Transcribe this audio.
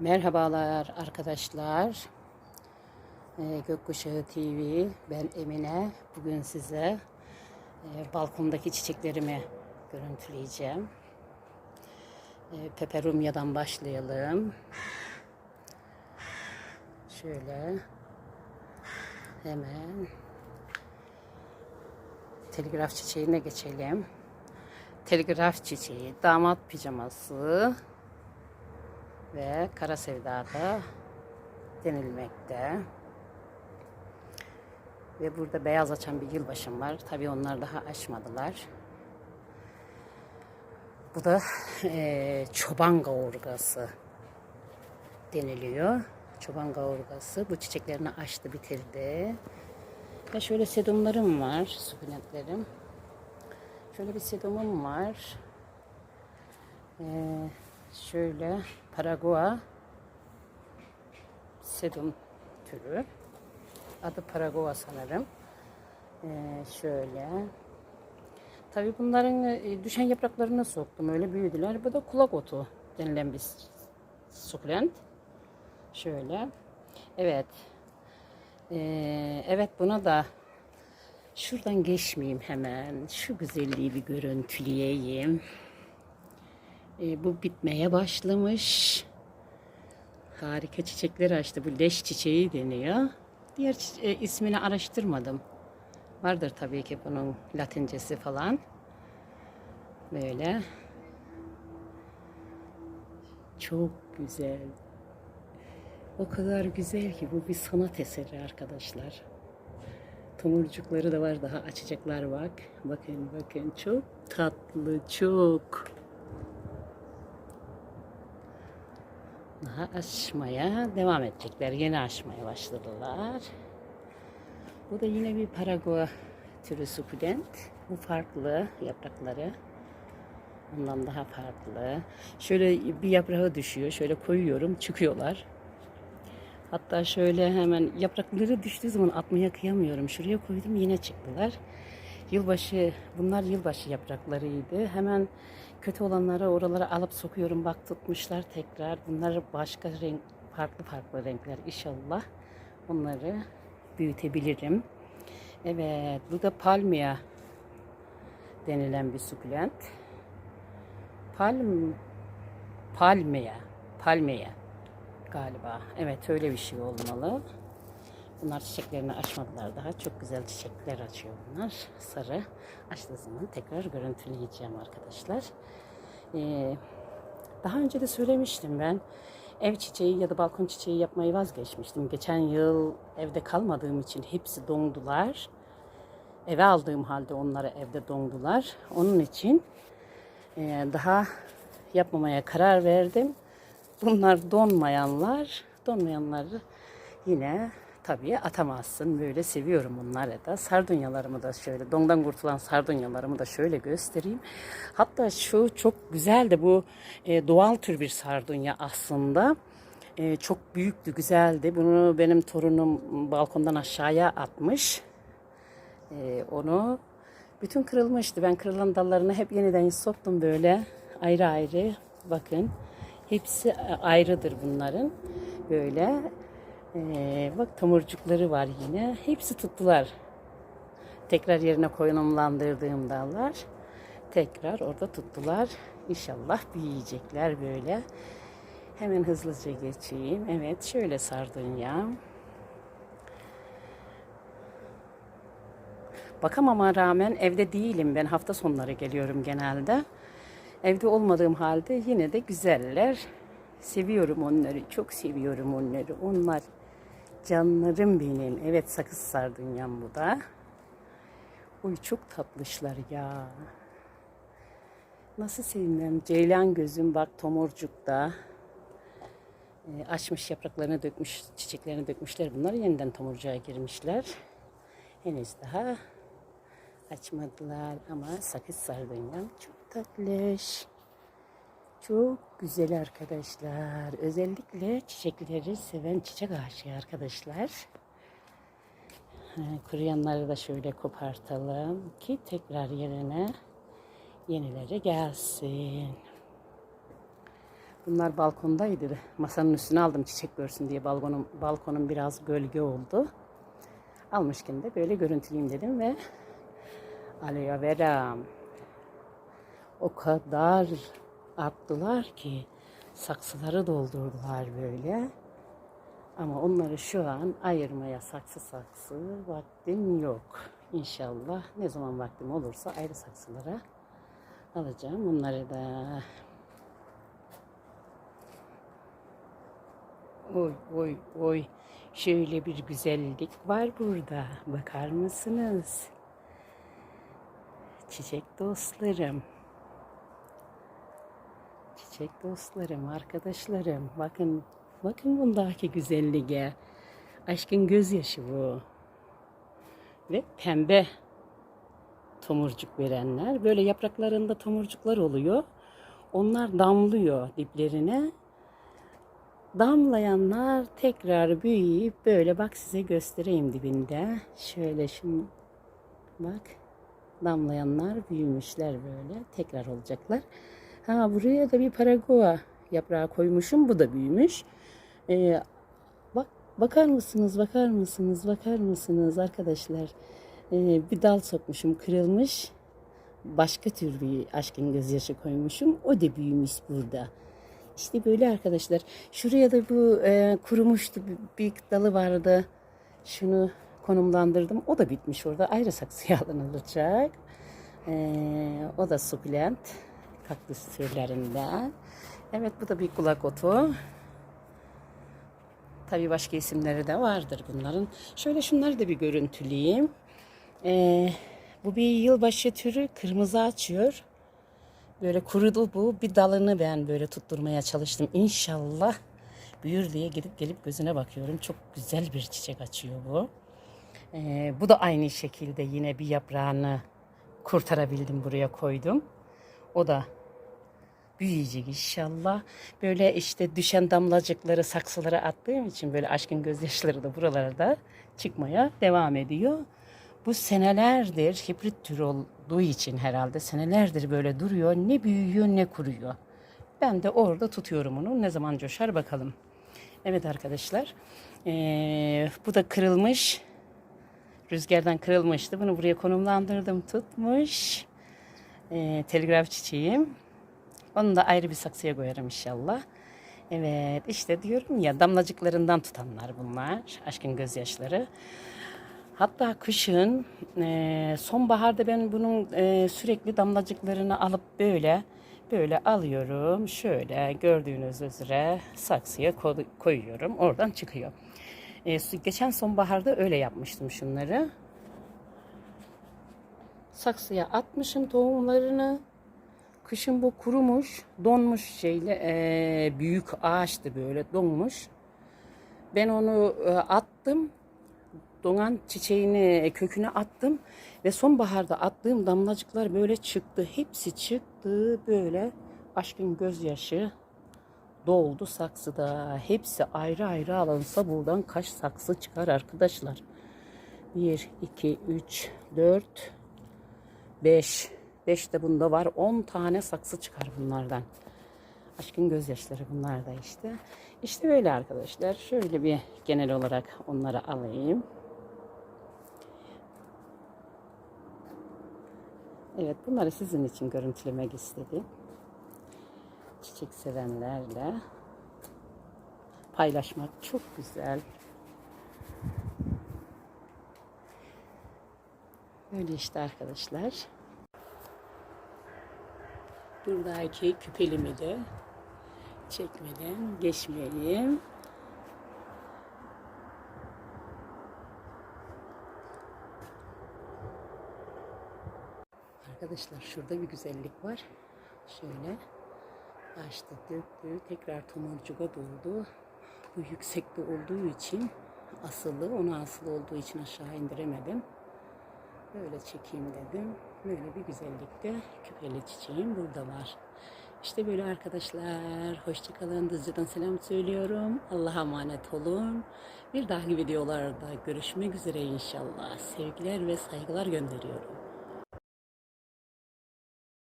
Merhabalar arkadaşlar. Ee, Gökkuşağı TV. Ben Emine. Bugün size e, balkondaki çiçeklerimi görüntüleyeceğim. E, Peperumya'dan başlayalım. Şöyle hemen telgraf çiçeğine geçelim. Telgraf çiçeği, damat pijaması, ve kara sevdada denilmekte. Ve burada beyaz açan bir yılbaşım var. Tabii onlar daha açmadılar. Bu da e, çoban kavurgası deniliyor. Çoban kavurgası. Bu çiçeklerini açtı bitirdi. Ve şöyle sedumlarım var. Sukulentlerim. Şöyle bir sedumum var. Eee Şöyle Paragoa sedum türü. Adı Paragoa sanırım. Ee, şöyle. Tabii bunların e, düşen yapraklarını soktum. Öyle büyüdüler. Bu da kulak otu denilen bir sukulent. Şöyle. Evet. Ee, evet buna da şuradan geçmeyeyim hemen. Şu güzelliği bir görüntüleyeyim. E, bu bitmeye başlamış. Harika çiçekler açtı. Bu leş çiçeği deniyor. Diğer e, ismini araştırmadım. Vardır tabii ki bunun latincesi falan. Böyle. Çok güzel. O kadar güzel ki bu bir sanat eseri arkadaşlar. Tomurcukları da var daha açacaklar bak. Bakın bakın çok tatlı çok. Daha açmaya devam edecekler. Yeni açmaya başladılar. Bu da yine bir Paragoa türü sukulent. Bu farklı yaprakları. Ondan daha farklı. Şöyle bir yaprağı düşüyor. Şöyle koyuyorum. Çıkıyorlar. Hatta şöyle hemen yaprakları düştüğü zaman atmaya kıyamıyorum. Şuraya koydum yine çıktılar. Yılbaşı, bunlar yılbaşı yapraklarıydı. Hemen kötü olanları oralara alıp sokuyorum. Bak tutmuşlar tekrar. Bunlar başka renk, farklı farklı renkler. İnşallah onları büyütebilirim. Evet, bu da palmiye denilen bir sukulent. Palm, palmiye, palmiye galiba. Evet, öyle bir şey olmalı. Bunlar çiçeklerini açmadılar daha. Çok güzel çiçekler açıyor bunlar. Sarı. Açtığı zaman tekrar görüntüleyeceğim arkadaşlar. Ee, daha önce de söylemiştim ben. Ev çiçeği ya da balkon çiçeği yapmayı vazgeçmiştim. Geçen yıl evde kalmadığım için hepsi dondular. Eve aldığım halde onları evde dondular. Onun için e, daha yapmamaya karar verdim. Bunlar donmayanlar, donmayanları yine tabii atamazsın. Böyle seviyorum bunları da. Sardunyalarımı da şöyle, dondan kurtulan sardunyalarımı da şöyle göstereyim. Hatta şu çok güzel de bu e, doğal tür bir sardunya aslında. E, çok büyüktü, güzeldi. Bunu benim torunum balkondan aşağıya atmış. E, onu bütün kırılmıştı. Ben kırılan dallarını hep yeniden soktum böyle ayrı ayrı. Bakın hepsi ayrıdır bunların. Böyle ee, bak tomurcukları var yine. Hepsi tuttular. Tekrar yerine konumlandırdığım dallar tekrar orada tuttular. İnşallah büyüyecekler böyle. Hemen hızlıca geçeyim. Evet şöyle sardunya. Bakamama rağmen evde değilim. Ben hafta sonları geliyorum genelde. Evde olmadığım halde yine de güzeller. Seviyorum onları. Çok seviyorum onları. Onlar Canlarım benim. Evet sakız sardunyam bu da. Uy çok tatlışlar ya. Nasıl sevmem. Ceylan gözüm bak tomurcukta. E, açmış yapraklarını dökmüş, çiçeklerini dökmüşler. Bunlar yeniden tomurcuğa girmişler. Henüz daha açmadılar ama sakız sardunyam çok tatlış. Çok güzel arkadaşlar. Özellikle çiçekleri seven çiçek aşığı arkadaşlar. Kuruyanları da şöyle kopartalım ki tekrar yerine yenileri gelsin. Bunlar balkondaydı. Masanın üstüne aldım çiçek görsün diye. Balkonum, balkonum biraz gölge oldu. Almışken de böyle görüntüleyeyim dedim ve aloe vera o kadar arttılar ki saksıları doldurdular böyle. Ama onları şu an ayırmaya saksı saksı vaktim yok. İnşallah ne zaman vaktim olursa ayrı saksılara alacağım onları da. Oy oy oy. Şöyle bir güzellik var burada. Bakar mısınız? Çiçek dostlarım. Çiçek dostlarım, arkadaşlarım. Bakın, bakın bundaki güzelliğe. Aşkın gözyaşı bu. Ve pembe tomurcuk verenler. Böyle yapraklarında tomurcuklar oluyor. Onlar damlıyor diplerine. Damlayanlar tekrar büyüyüp böyle bak size göstereyim dibinde. Şöyle şimdi bak damlayanlar büyümüşler böyle tekrar olacaklar. Ha buraya da bir paragoa yaprağı koymuşum. Bu da büyümüş. Ee, bak bakar mısınız? Bakar mısınız? Bakar mısınız arkadaşlar? Ee, bir dal sokmuşum kırılmış. Başka tür bir aşkın gözyaşı koymuşum. O da büyümüş burada. İşte böyle arkadaşlar. Şuraya da bu e, kurumuştu. Bir, dalı vardı. Şunu konumlandırdım. O da bitmiş orada. Ayrı saksıya alınacak. Ee, o da sukulent. Kaktüs türlerinden. Evet bu da bir kulak otu. Tabii başka isimleri de vardır bunların. Şöyle şunları da bir görüntüleyeyim. Ee, bu bir yılbaşı türü kırmızı açıyor. Böyle kurudu bu. Bir dalını ben böyle tutturmaya çalıştım. İnşallah büyür diye gidip gelip gözüne bakıyorum. Çok güzel bir çiçek açıyor bu. Ee, bu da aynı şekilde yine bir yaprağını kurtarabildim buraya koydum. O da büyüyecek inşallah. Böyle işte düşen damlacıkları saksılara attığım için böyle aşkın gözyaşları da buralarda çıkmaya devam ediyor. Bu senelerdir hibrit tür olduğu için herhalde senelerdir böyle duruyor. Ne büyüyor ne kuruyor. Ben de orada tutuyorum onu. Ne zaman coşar bakalım. Evet arkadaşlar. Ee, bu da kırılmış. Rüzgardan kırılmıştı. Bunu buraya konumlandırdım. Tutmuş. Ee, telgraf çiçeğim. Onu da ayrı bir saksıya koyarım inşallah. Evet işte diyorum ya damlacıklarından tutanlar bunlar. Aşkın gözyaşları. Hatta kışın e, sonbaharda ben bunun e, sürekli damlacıklarını alıp böyle böyle alıyorum. Şöyle gördüğünüz üzere saksıya koy- koyuyorum. Oradan çıkıyor. E, geçen sonbaharda öyle yapmıştım şunları. Saksıya atmışım tohumlarını. Kışın bu kurumuş, donmuş şeyle e, büyük ağaçtı böyle donmuş. Ben onu e, attım. Donan çiçeğini köküne attım ve sonbaharda attığım damlacıklar böyle çıktı. Hepsi çıktı böyle aşkın gözyaşı doldu saksıda. Hepsi ayrı ayrı alınsa buradan kaç saksı çıkar arkadaşlar. 1, 2, 3, 4, 5. 5 de bunda var. 10 tane saksı çıkar bunlardan. Aşkın gözyaşları bunlar da işte. İşte böyle arkadaşlar. Şöyle bir genel olarak onları alayım. Evet bunları sizin için görüntülemek istedim. Çiçek sevenlerle paylaşmak çok güzel. Böyle işte arkadaşlar. Buradaki küpelimi de çekmeden geçmeyeyim. Arkadaşlar şurada bir güzellik var. Şöyle açtı döktü. Tekrar tomurcuğa doldu. Bu yüksekte olduğu için asılı. Ona asılı olduğu için aşağı indiremedim. Böyle çekeyim dedim. Böyle bir güzellikte küpeli çiçeğim burada var. İşte böyle arkadaşlar. Hoşçakalın. Düzce'den selam söylüyorum. Allah'a emanet olun. Bir dahaki videolarda görüşmek üzere inşallah. Sevgiler ve saygılar gönderiyorum.